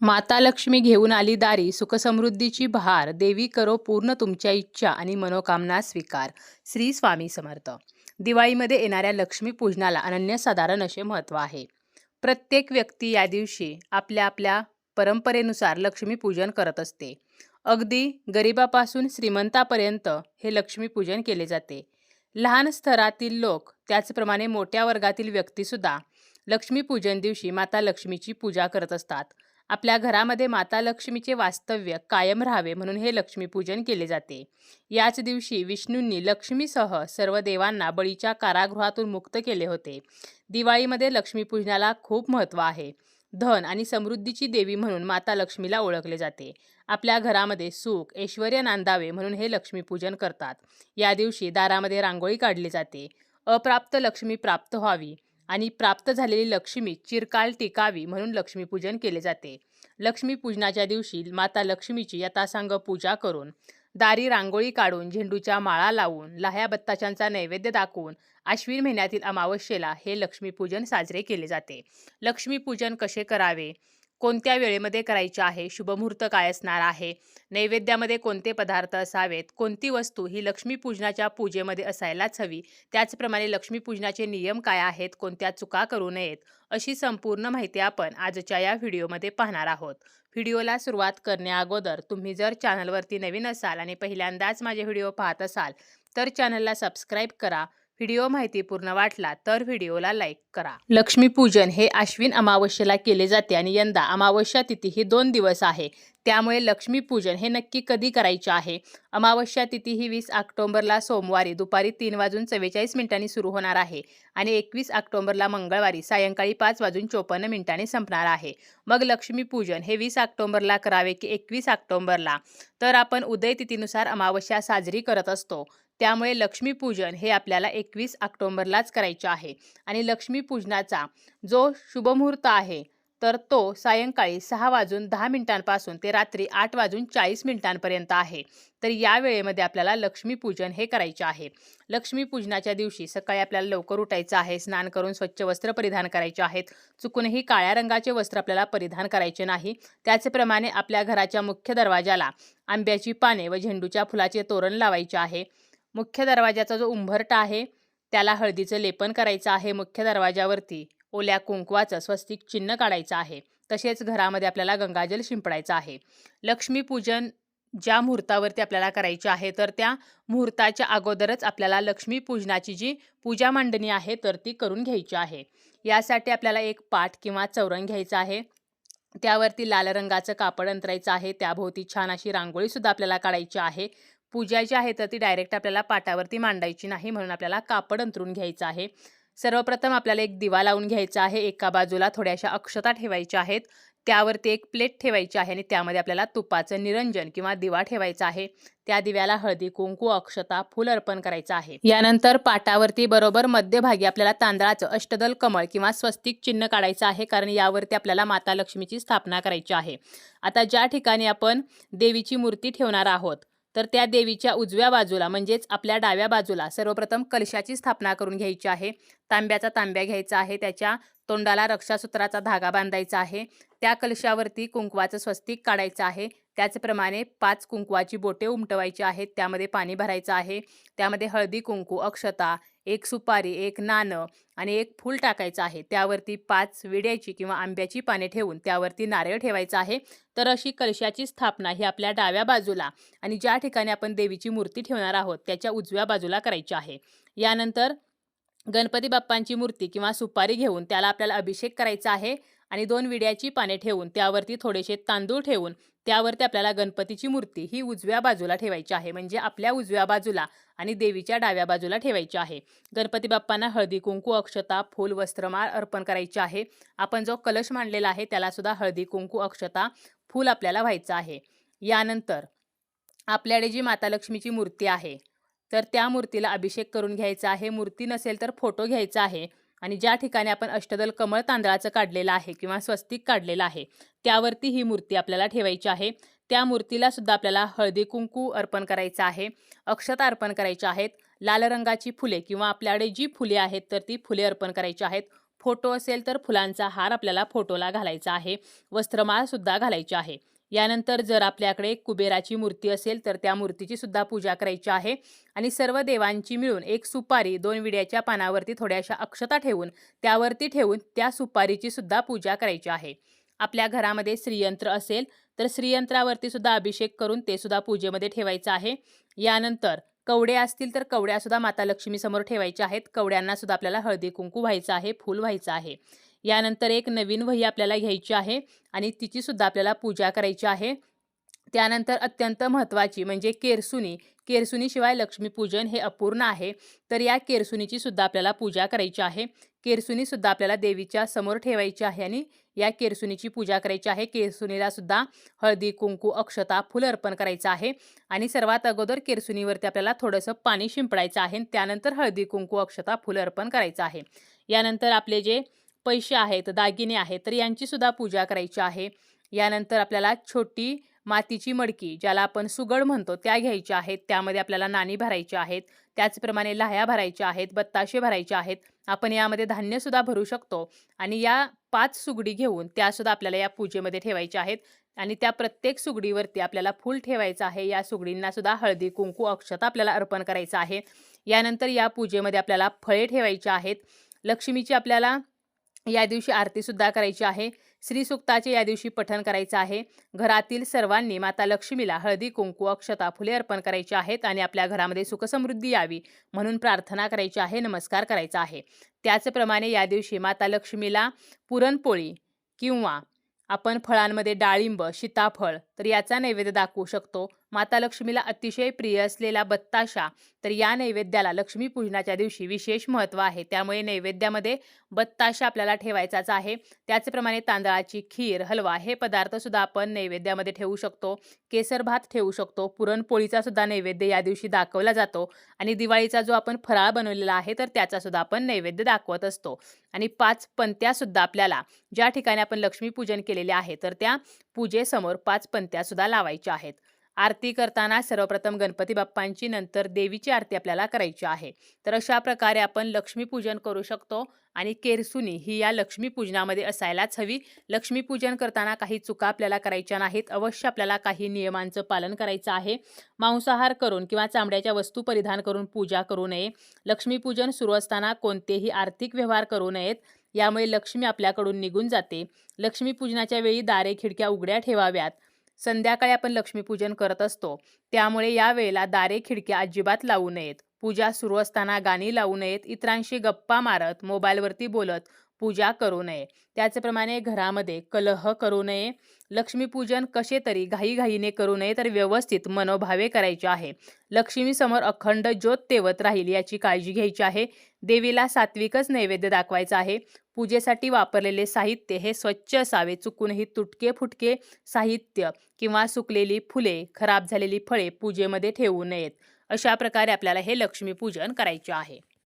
माता लक्ष्मी घेऊन आली दारी सुखसमृद्धीची बहार देवी करो पूर्ण तुमच्या इच्छा आणि मनोकामना स्वीकार. श्री स्वामी समर्थ. दिवाळीमध्ये येणाऱ्या लक्ष्मी पूजनाला अनन्यसाधारण असे महत्त्व आहे. प्रत्येक व्यक्ती या दिवशी आपल्या आपल्या परंपरेनुसार लक्ष्मीपूजन करत असते. अगदी गरिबापासून श्रीमंतापर्यंत हे लक्ष्मीपूजन केले जाते. लहान स्तरातील लोक त्याचप्रमाणे मोठ्या वर्गातील व्यक्तीसुद्धा लक्ष्मीपूजन दिवशी माता लक्ष्मीची पूजा करत असतात. आपल्या घरामध्ये माता लक्ष्मीचे वास्तव्य कायम राहावे म्हणून हे लक्ष्मीपूजन केले जाते. याच दिवशी विष्णूंनी लक्ष्मीसह सर्व देवांना बळीच्या कारागृहातून मुक्त केले होते. दिवाळीमध्ये लक्ष्मीपूजनाला खूप महत्त्व आहे. धन आणि समृद्धीची देवी म्हणून माता लक्ष्मीला ओळखले जाते. आपल्या घरामध्ये सुख ऐश्वर नांदावे म्हणून हे लक्ष्मीपूजन करतात. या दिवशी दारामध्ये रांगोळी काढली जाते. अप्राप्त लक्ष्मी प्राप्त व्हावी. आणि प्राप्त झालेली लक्ष्मी चिरकाल टिकावी म्हणून लक्ष्मीपूजन केले जाते. लक्ष्मीपूजनाच्या दिवशी माता लक्ष्मीची यथासांग पूजा करून दारी रांगोळी काढून झेंडूच्या माळा लावून लाह्या बत्ताशांचा नैवेद्य दाखवून आश्विन महिन्यातील अमावस्येला हे लक्ष्मीपूजन साजरे केले जाते. लक्ष्मीपूजन कसे करावे? कोणत्या वेळेमध्ये करायची आहे? शुभमुहूर्त काय असणार आहे? नैवेद्यामध्ये कोणते पदार्थ असावेत? कोणती वस्तू ही लक्ष्मीपूजनाच्या पूजेमध्ये असायलाच हवी? त्याचप्रमाणे लक्ष्मीपूजनाचे नियम काय आहेत? कोणत्या चुका करू नयेत? अशी संपूर्ण माहिती आपण आजच्या या व्हिडिओमध्ये पाहणार आहोत. व्हिडिओला सुरुवात करण्या अगोदर तुम्ही जर चॅनलवरती नवीन असाल आणि पहिल्यांदाच माझे व्हिडिओ पाहत असाल तर चॅनलला सबस्क्राईब करा. व्हिडिओ माहितीपूर्ण वाटला तर व्हिडिओला लाईक करा. लक्ष्मीपूजन हे आश्विन अमावस्येला केले जाते आणि यंदा अमावस्या तिथी ही दोन दिवस आहे. त्यामुळे लक्ष्मीपूजन हे नक्की कधी करायचे आहे? अमावस्या तिथी ही वीस ऑक्टोबरला सोमवारी दुपारी तीन वाजून चव्वेचाळीस मिनिटांनी सुरू होणार आहे आणि एकवीस ऑक्टोबरला मंगळवारी सायंकाळी पाच वाजून चोपन्न मिनिटांनी संपणार आहे. मग लक्ष्मीपूजन हे वीस ऑक्टोबरला करावे की एकवीस ऑक्टोबरला? तर आपण उदय तिथीनुसार अमावस्या साजरी करत असतो. त्यामुळे लक्ष्मीपूजन हे आपल्याला एकवीस ऑक्टोंबरलाच करायचे आहे आणि लक्ष्मीपूजनाचा जो शुभमुहूर्त आहे तर तो सायंकाळी सहा वाजून दहा मिनिटांपासून ते रात्री आठ वाजून चाळीस मिनिटांपर्यंत आहे. तर या वेळेमध्ये आपल्याला लक्ष्मीपूजन हे करायचे आहे. लक्ष्मीपूजनाच्या दिवशी सकाळी आपल्याला लवकर उठायचं आहे स्नान करून स्वच्छ वस्त्र परिधान करायचे आहेत. चुकूनही काळ्या रंगाचे वस्त्र आपल्याला परिधान करायचे नाही. त्याचप्रमाणे आपल्या घराच्या मुख्य दरवाजाला आंब्याची पाने व झेंडूच्या फुलाचे तोरण लावायचे आहे. मुख्य दरवाजाचा जो उंभरटा आहे त्याला हळदीचं लेपन करायचं आहे. मुख्य दरवाजावरती ओल्या कुंकवाचं स्वस्तिक चिन्ह काढायचं आहे. तसेच घरामध्ये आपल्याला गंगाजल शिंपडायचं आहे. लक्ष्मीपूजन ज्या मुहूर्तावरती आपल्याला करायचे आहे तर त्या मुहूर्ताच्या अगोदरच आपल्याला लक्ष्मीपूजनाची जी पूजा मांडणी आहे तर ती करून घ्यायची आहे. यासाठी आपल्याला एक पाठ किंवा चौरंग घ्यायचं आहे. त्यावरती लाल रंगाचं कापड अंतरायचं आहे. त्याभोवती छान अशी रांगोळीसुद्धा आपल्याला काढायची आहे. पूजा जी आहे तर ती डायरेक्ट आपल्याला पाटावरती मांडायची नाही म्हणून आपल्याला कापड अंतरून घ्यायचं आहे. सर्वप्रथम आपल्याला एक दिवा लावून घ्यायचा आहे एका बाजूला थोड्याशा अक्षता ठेवायच्या आहेत. त्यावरती एक प्लेट ठेवायची आहे आणि त्यामध्ये आपल्याला तुपाचं निरंजन किंवा दिवा ठेवायचा आहे. त्या दिव्याला हळदी कुंकू अक्षता फुल अर्पण करायचं आहे. यानंतर पाटावरती बरोबर मध्यभागी आपल्याला तांदळाचं अष्टदल कमळ किंवा स्वस्तिक चिन्ह काढायचं आहे कारण यावरती आपल्याला माता लक्ष्मीची स्थापना करायची आहे. आता ज्या ठिकाणी आपण देवीची मूर्ती ठेवणार आहोत तर त्या देवीच्या उजव्या बाजूला म्हणजेच आपल्या डाव्या बाजूला सर्वप्रथम कलशाची स्थापना करून घ्यायची आहे. तांब्याचा तांब्या घ्यायचा आहे त्याच्या तोंडाला रक्षासूत्राचा धागा बांधायचा आहे. त्या कलशावरती कुंकवाचं स्वस्तिक काढायचं आहे. त्याचप्रमाणे पाच कुंकवाची बोटे उमटवायची आहेत त्यामध्ये पाणी भरायचं आहे. त्यामध्ये हळदी कुंकू अक्षता एक सुपारी एक नाणं आणि एक फूल टाकायचं आहे. त्यावरती पाच विड्याची किंवा आंब्याची पाने ठेवून त्यावरती नारळ ठेवायचं आहे. तर अशी कलशाची स्थापना ही आपल्या डाव्या बाजूला आणि ज्या ठिकाणी आपण देवीची मूर्ती ठेवणार आहोत त्याच्या उजव्या बाजूला करायची आहे. यानंतर गणपती बाप्पांची मूर्ती किंवा सुपारी घेऊन त्याला आपल्याला अभिषेक करायचा आहे. आणि दोन विड्याची पाने ठेवून त्यावरती थोडेसे तांदूळ ठेवून त्यावरती आपल्याला गणपतीची मूर्ती ही उजव्या बाजूला ठेवायची आहे. म्हणजे आपल्या उजव्या बाजूला आणि देवीच्या डाव्या बाजूला ठेवायची आहे. गणपती बाप्पांना हळदी कुंकू अक्षता फूल वस्त्रमाळ अर्पण करायची आहे. आपण जो कलश मांडलेला आहे त्यालासुद्धा हळदी कुंकू अक्षता फूल आपल्याला व्हायचं आहे. यानंतर आपल्याकडे जी माता लक्ष्मीची मूर्ती आहे तर त्या मूर्तीला अभिषेक करून घ्यायचा आहे. मूर्ती नसेल तर फोटो घ्यायचा आहे. आणि ज्या ठिकाणी आपण अष्टदल कमळ तांदळाचं काढलेलं आहे किंवा स्वस्तिक काढलेलं आहे त्यावरती ही मूर्ती आपल्याला ठेवायची आहे. त्या मूर्तीला सुद्धा आपल्याला हळदी कुंकू अर्पण करायचं आहे अक्षता अर्पण करायच्या आहेत लाल रंगाची फुले किंवा आपल्याकडे जी फुले आहेत तर ती फुले अर्पण करायची आहेत. फोटो असेल तर फुलांचा हार आपल्याला फोटोला घालायचा आहे वस्त्रमाळ सुद्धा घालायची आहे. यानंतर जर आपल्याकडे कुबेराची मूर्ती असेल तर त्या मूर्तीची सुद्धा पूजा करायची आहे. आणि सर्व देवांची मिळून एक सुपारी दोन विड्याच्या पानावरती थोड्याशा अक्षता ठेवून त्यावरती ठेवून त्या सुपारीची सुद्धा पूजा करायची आहे. आपल्या घरामध्ये श्रीयंत्र असेल तर श्रीयंत्रावरती सुद्धा अभिषेक करून ते सुद्धा पूजेमध्ये ठेवायचं आहे. यानंतर कवडे असतील तर कवड्या सुद्धा माता लक्ष्मीसमोर ठेवायच्या आहेत. कवड्यांना सुद्धा आपल्याला हळदी कुंकू व्हायचं आहे फूल व्हायचं आहे. यानंतर एक नवीन वही आपल्याला घ्यायची आहे आणि तिचीसुद्धा आपल्याला पूजा करायची आहे. त्यानंतर अत्यंत महत्त्वाची म्हणजे केरसुनी. केरसुनीशिवाय लक्ष्मीपूजन हे अपूर्ण आहे. तर या केरसुनीची सुद्धा आपल्याला पूजा करायची आहे. केरसुनीसुद्धा आपल्याला देवीच्या समोर ठेवायची आहे आणि या केरसुनीची पूजा करायची आहे. केरसुनीला सुद्धा हळदी कुंकू अक्षता फुलं अर्पण करायचं आहे. आणि सर्वात अगोदर केरसुनीवरती आपल्याला थोडंसं पाणी शिंपडायचं आहे त्यानंतर हळदी कुंकू अक्षता फुलं अर्पण करायचं आहे. यानंतर आपले जे पैसे आहेत दागिने आहेत तर यांची सुद्धा पूजा करायची आहे. यानंतर आपल्याला छोटी मातीची मडकी ज्याला आपण सुगड म्हणतो त्या घ्यायच्या आहेत. त्यामध्ये आपल्याला नाणी भरायची आहेत. त्याचप्रमाणे लाह्या भरायच्या आहेत बत्ताशे भरायचे आहेत. आपण यामध्ये धान्यसुद्धा भरू शकतो आणि या पाच सुगडी घेऊन त्यासुद्धा आपल्याला या पूजेमध्ये ठेवायच्या आहेत. आणि त्या प्रत्येक सुगडीवरती आपल्याला फूल ठेवायचं आहे. या सुगडींना सुद्धा हळदी कुंकू अक्षता आपल्याला अर्पण करायचं आहे. यानंतर या पूजेमध्ये आपल्याला फळे ठेवायची आहेत. लक्ष्मीची आपल्याला या दिवशी आरतीसुद्धा करायची आहे. श्रीसुक्ताचे या दिवशी पठण करायचं आहे. घरातील सर्वांनी माता लक्ष्मीला हळदी कुंकू अक्षता फुले अर्पण करायची आहेत आणि आपल्या घरामध्ये सुखसमृद्धी यावी म्हणून प्रार्थना करायची आहे नमस्कार करायचा आहे. त्याचप्रमाणे या दिवशी माता लक्ष्मीला पुरणपोळी किंवा आपण फळांमध्ये डाळिंब सीताफळ तर याचा नैवेद्य दाखवू शकतो. माता लक्ष्मीला अतिशय प्रिय असलेला बत्ताशा तर या नैवेद्याला लक्ष्मीपूजनाच्या दिवशी विशेष महत्त्व आहे. त्यामुळे नैवेद्यामध्ये बत्ताशा आपल्याला ठेवायचाच आहे. त्याचप्रमाणे तांदळाची खीर हलवा हे पदार्थसुद्धा आपण नैवेद्यामध्ये ठेवू शकतो. केसर भात ठेवू शकतो. पुरणपोळीचा सुद्धा नैवेद्य या दिवशी दाखवला जातो. आणि दिवाळीचा जो आपण फराळ बनवलेला आहे तर त्याचा सुद्धा आपण नैवेद्य दाखवत असतो. आणि पाच पंत्यासुद्धा आपल्याला ज्या ठिकाणी आपण लक्ष्मीपूजन केलेले आहे तर त्या पूजेसमोर पाच पंत्यासुद्धा लावायच्या आहेत. आरती करताना सर्वप्रथम गणपती बाप्पांची नंतर देवीची आरती आपल्याला करायची आहे. तर अशा प्रकारे आपण लक्ष्मीपूजन करू शकतो आणि केरसुनी ही या लक्ष्मीपूजनामध्ये असायलाच हवी. लक्ष्मीपूजन करताना काही चुका आपल्याला करायच्या नाहीत. अवश्य आपल्याला काही नियमांचं पालन करायचं आहे. मांसाहार करून किंवा चामड्याच्या वस्तू परिधान करून पूजा करू नये. लक्ष्मीपूजन सुरू असताना कोणतेही आर्थिक व्यवहार करू नयेत. यामुळे लक्ष्मी आपल्याकडून निघून जाते. लक्ष्मीपूजनाच्या वेळी दारे खिडक्या उघड्या ठेवाव्यात. संध्याकाळी आपण लक्ष्मीपूजन करत असतो. त्यामुळे या वेळेला दारे खिडक्या अजिबात लावू नयेत. पूजा सुरू असताना गाणी लावू नयेत. इतरांशी गप्पा मारत मोबाईलवरती बोलत पूजा करू नये. त्याचप्रमाणे घरामध्ये कलह करू नये. लक्ष्मीपूजन कसे तरी घाईघाईने करू नये तर व्यवस्थित मनोभावे करायचे आहे. लक्ष्मीसमोर अखंड ज्योत तेवत राहील याची काळजी घ्यायची आहे. देवीला सात्विकच नैवेद्य दाखवायचा आहे. पूजेसाठी वापरलेले साहित्य हे स्वच्छ असावे. चुकूनही तुटके फुटके साहित्य किंवा सुकलेली फुले खराब झालेली फळे पूजेमध्ये ठेवू नयेत. अशा प्रकारे आपल्याला हे लक्ष्मीपूजन करायचे आहे.